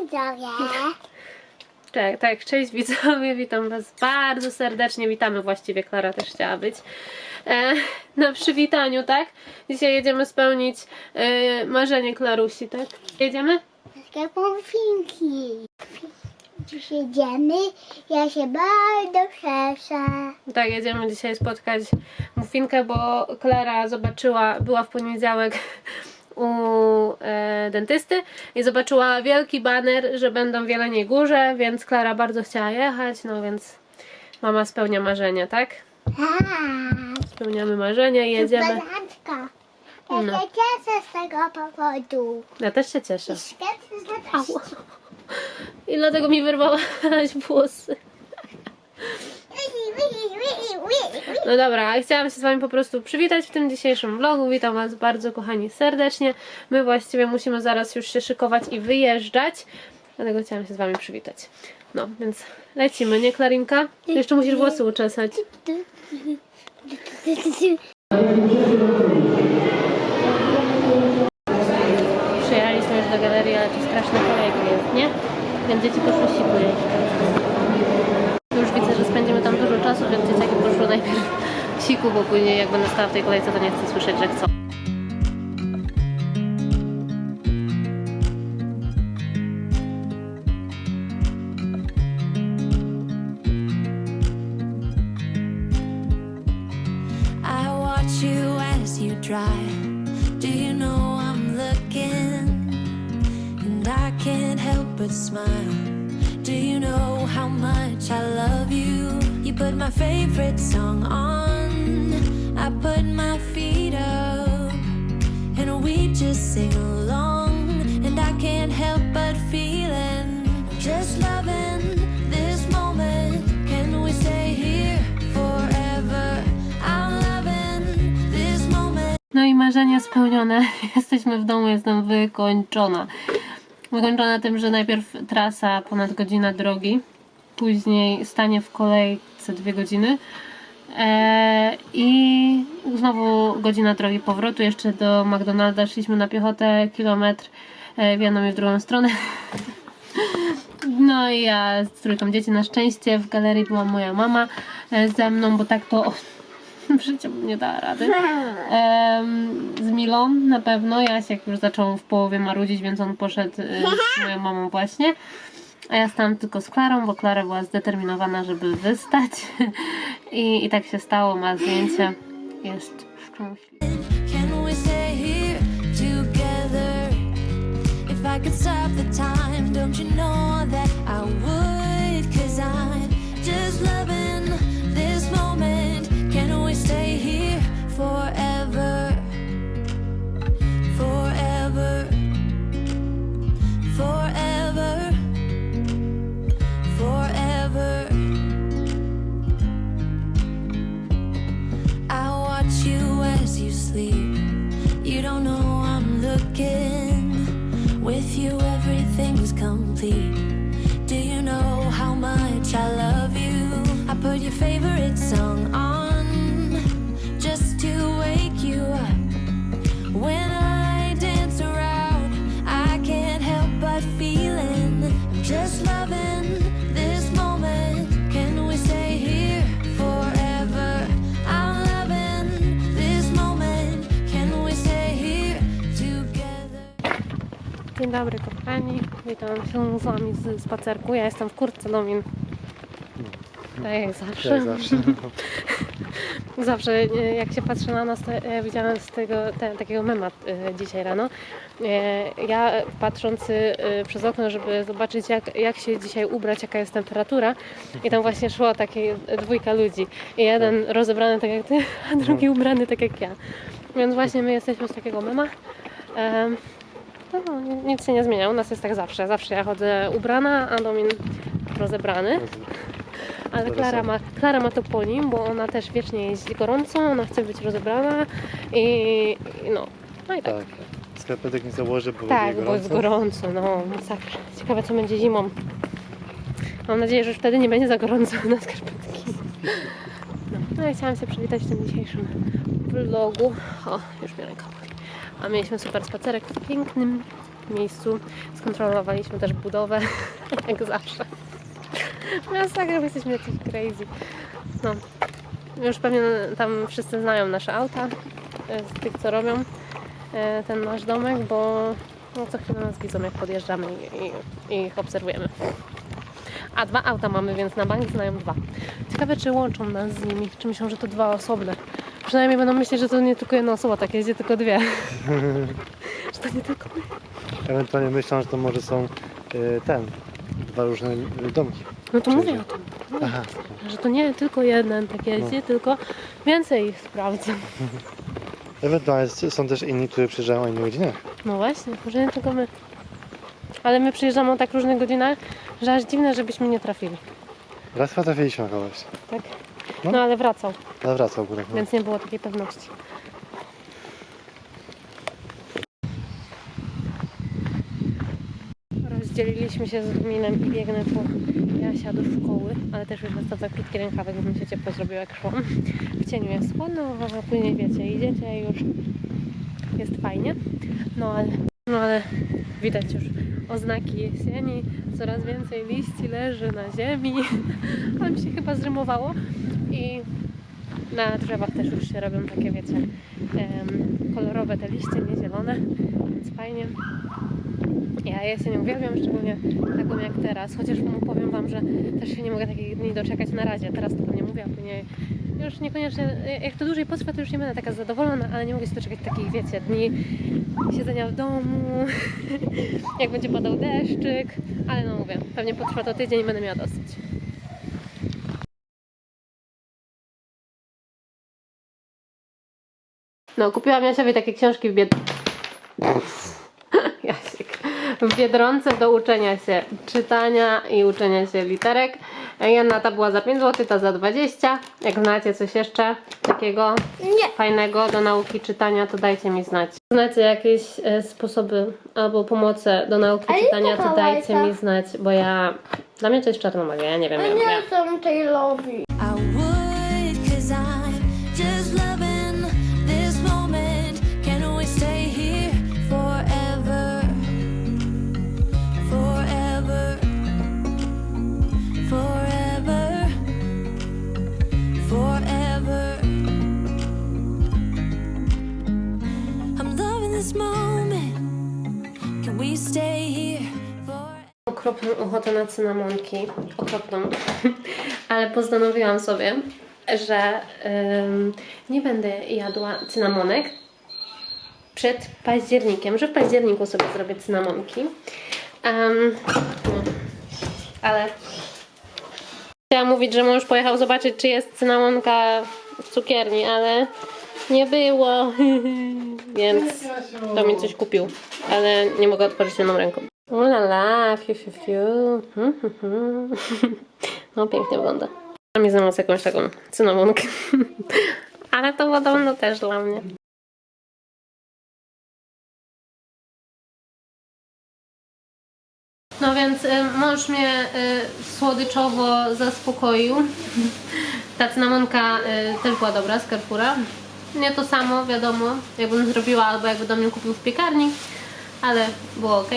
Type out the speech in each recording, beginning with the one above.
widzowie. Tak, tak, cześć widzowie, witam Was bardzo serdecznie, witamy właściwie, Klara też chciała być e, na przywitaniu, tak? Dzisiaj jedziemy spełnić e, marzenie Klarusi, tak? Jedziemy? Takie pomfinki. Dziś jedziemy. Ja się bardzo cieszę. Tak, jedziemy dzisiaj spotkać Mufinkę, bo Klara zobaczyła, była w poniedziałek u e, dentysty i zobaczyła wielki baner, że będą w Jeleniej Górze, więc Klara bardzo chciała jechać, no więc mama spełnia marzenia, tak? Tak. Spełniamy marzenia i jedziemy. Ja No. się cieszę z tego powodu. Ja też się cieszę. Au. I dlatego mi wyrwałaś włosy. No dobra, chciałam się z Wami po prostu przywitać w tym dzisiejszym vlogu. Witam Was bardzo kochani serdecznie. My właściwie musimy zaraz już się szykować i wyjeżdżać. Dlatego chciałam się z Wami przywitać. No, więc lecimy, nie Klarinka? Jeszcze musisz włosy uczesać. Przyjechaliśmy już do galerii, ale to straszna kolejka jest, nie? Więc dzieci poszły siku siku, bo później jak będę stała w tej kolejce, to nie chcę słyszeć, że chcą. I watch you as you drive. Do you know I'm looking? And I can't help but smile. Do you know how much I love you? You put my favorite song on. I put my feet up. And we just sing along. And I can't help but feeling just loving this moment. Can we stay here forever? I'm loving this moment. No i marzenia spełnione. Jesteśmy w domu, jestem wykończona. Wykończona tym, że najpierw trasa ponad godzina drogi, później stanie w kolejce dwie godziny e, i znowu godzina drogi powrotu. Jeszcze do McDonalda szliśmy na piechotę kilometr e, w jedną i w drugą stronę. No i ja z trójką dzieci na szczęście w galerii była moja mama e, ze mną, bo tak to w życiu nie dała rady. Z Milą na pewno. Jasiek już zaczął w połowie marudzić, więc on poszedł z moją mamą właśnie. A ja stałam tylko z Klarą, bo Klara była zdeterminowana, żeby wystać. I, I tak się stało, ma zdjęcie. Jest szczęśliwy. Can we stay here together? If I could stop the time, you as you sleep. Dzień dobry kochani, witam się z wami z spacerku. Ja jestem w kurtce Domin. Tak jak zawsze. Jak zawsze. Zawsze e, jak się patrzy na nas, to ja widziałam z tego te, takiego mema e, dzisiaj rano. E, Ja patrząc e, przez okno, żeby zobaczyć jak, jak się dzisiaj ubrać, jaka jest temperatura i tam właśnie szło takie dwójka ludzi. I jeden rozebrany tak jak ty, a drugi ubrany tak jak ja. Więc właśnie my jesteśmy z takiego mema. Em, No, nic się nie zmienia, u nas jest tak zawsze. Zawsze ja chodzę ubrana, a Domin rozebrany. Ale Klara ma, Klara ma to po nim, bo ona też wiecznie jeździ gorąco, ona chce być rozebrana i, i no. No i tak. Tak. Skarpetek nie założę, bo Tak, będzie bo jest gorąco. gorąco, no masakra. Ciekawe co będzie zimą. Mam nadzieję, że już wtedy nie będzie za gorąco na skarpetki. No, no ja chciałam się przywitać w tym dzisiejszym vlogu. O, już mnie ręka boli. A mieliśmy super spacerek w pięknym miejscu. Skontrolowaliśmy też budowę, jak zawsze. Masakra, my jesteśmy jakiś crazy. No, już pewnie tam wszyscy znają nasze auta, e, z tych co robią e, ten nasz domek, bo no, co chwilę nas widzą jak podjeżdżamy i, i, i ich obserwujemy. A dwa auta mamy, więc na bank znają dwa. Ciekawe, czy łączą nas z nimi, czy myślą, że to dwa osobne. Przynajmniej będą myśleć, że to nie tylko jedna osoba, tak jeździ, tylko dwie. że to nie tylko my. Ewentualnie myślą, że to może są y, ten, dwa różne domki. No to Czyli- mówię o tym, Aha, że to nie tylko jeden tak jeździ, tylko więcej ich sprawdza. ewentualnie są też inni, którzy przyjeżdżają o innych godzinach. No właśnie, może nie tylko my. Ale my przyjeżdżamy o tak różnych godzinach, że aż dziwne, żebyśmy nie trafili. Raz chyba trafiliśmy kogoś, Tak? No. No ale wracał, ale wracał górę. No. więc nie było takiej pewności. Rozdzieliliśmy się z Minem i biegnę po Jasia do szkoły, ale też już wysadzę krótki rękawek, bo mi się ciepło zrobiło jak szłam. W cieniu jest chłodno, a później wiecie, idziecie i już jest fajnie. No ale, no ale widać już oznaki jesieni, coraz więcej liści leży na ziemi, ale mi się chyba zrymowało i na drzewach też już się robią takie, wiecie, kolorowe te liście, nie zielone, więc fajnie. Ja jesień uwielbiam, szczególnie taką jak teraz, chociaż powiem Wam, że też się nie mogę takich dni doczekać na razie. Teraz to pewnie mówię, a później już niekoniecznie, jak to dłużej potrwa, to już nie będę taka zadowolona, ale nie mogę się doczekać takich, wiecie, dni siedzenia w domu, jak będzie padał deszczyk, ale no mówię, pewnie potrwa to tydzień i będę miała dosyć. No, kupiłam Jasiowi takie książki w Bied... Jasik. W Biedronce do uczenia się czytania i uczenia się literek. Jedna ta była za 5 zł, ta za 20. Jak znacie coś jeszcze takiego Nie. fajnego do nauki czytania, to dajcie mi znać. Znacie jakieś e, sposoby albo pomoce do nauki Ale czytania, to dajcie bajka. mi znać, bo ja... Dla mnie to jest czarna magia, ja nie wiem. Ja, ja, Nie są Taylorzy. I okropną ochotę na cynamonki. Okropną. Ale postanowiłam sobie, że ym, nie będę jadła cynamonek przed październikiem, że w październiku sobie zrobię cynamonki. No. ale chciałam mówić, że mąż pojechał zobaczyć, czy jest cynamonka w cukierni, ale nie było, więc to mi coś kupił, ale nie mogę otworzyć jedną ręką. Ulala, fiu, fiu, fiu. Hmm, hmm, hmm. No, pięknie wygląda. A mi znalazł jakąś taką cynamonkę. Ale to podobno też dla mnie. No więc y, mąż mnie y, słodyczowo zaspokoił. Ta cynamonka y, też była dobra z Carrefoura. Nie to samo, wiadomo, jakbym zrobiła albo jakby do mnie kupił w piekarni, ale było ok.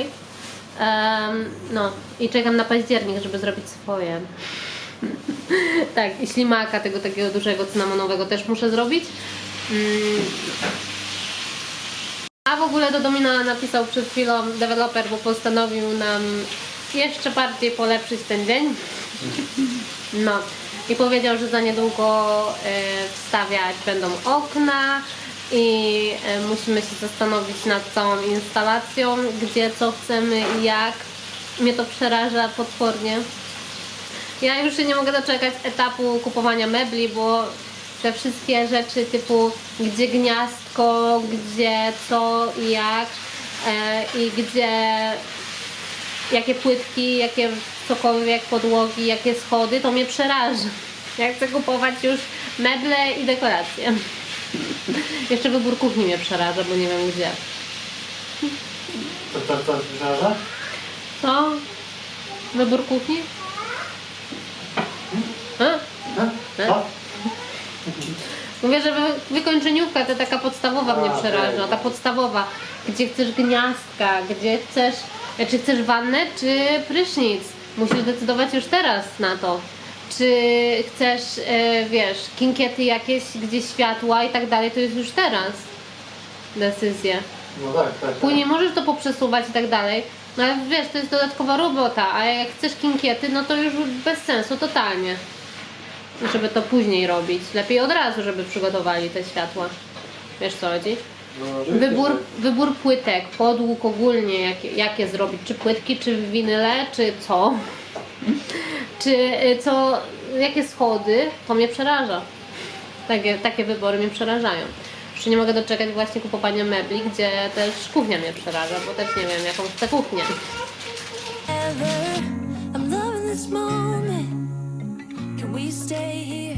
No i czekam na październik, żeby zrobić swoje. tak, i ślimaka tego takiego dużego cynamonowego też muszę zrobić. Mm. A w ogóle do Domina napisał przed chwilą deweloper, bo postanowił nam jeszcze bardziej polepszyć ten dzień. No i powiedział, że za niedługo e, wstawiać będą okna i e, musimy się zastanowić nad całą instalacją, gdzie co chcemy i jak. Mnie to przeraża potwornie. Ja już się nie mogę doczekać etapu kupowania mebli, bo te wszystkie rzeczy typu gdzie gniazdko, gdzie co i jak e, i gdzie jakie płytki, jakie cokolwiek, podłogi, jakie schody, to mnie przeraża. Ja chcę kupować już meble i dekoracje. Jeszcze wybór kuchni mnie przeraża, bo nie wiem gdzie. To to, to przeraża? Co? Wybór kuchni? A? Co? Mówię, że wy- wykończeniówka to taka podstawowa mnie A, przeraża, ta podstawowa, gdzie chcesz gniazdka, gdzie chcesz, czy chcesz wannę, czy prysznic. Musisz decydować już teraz na to. Czy chcesz, e, wiesz, kinkiety jakieś, gdzie światła i tak dalej, to jest już teraz decyzja. No tak, tak. Później możesz to poprzesuwać i tak dalej, no ale wiesz, to jest dodatkowa robota, a jak chcesz kinkiety, no to już bez sensu totalnie. Żeby to później robić. Lepiej od razu, żeby przygotowali te światła. Wiesz co chodzi? No, Wybór, że- wybór płytek, podłóg ogólnie, jakie, jakie zrobić, czy płytki, czy winyle, czy co? Czy y, co, jakie schody, to mnie przeraża. Takie, takie wybory mnie przerażają. Się nie mogę doczekać właśnie kupowania mebli, gdzie też kuchnia mnie przeraża, bo też nie wiem jaką chcę kuchnię. Can we stay here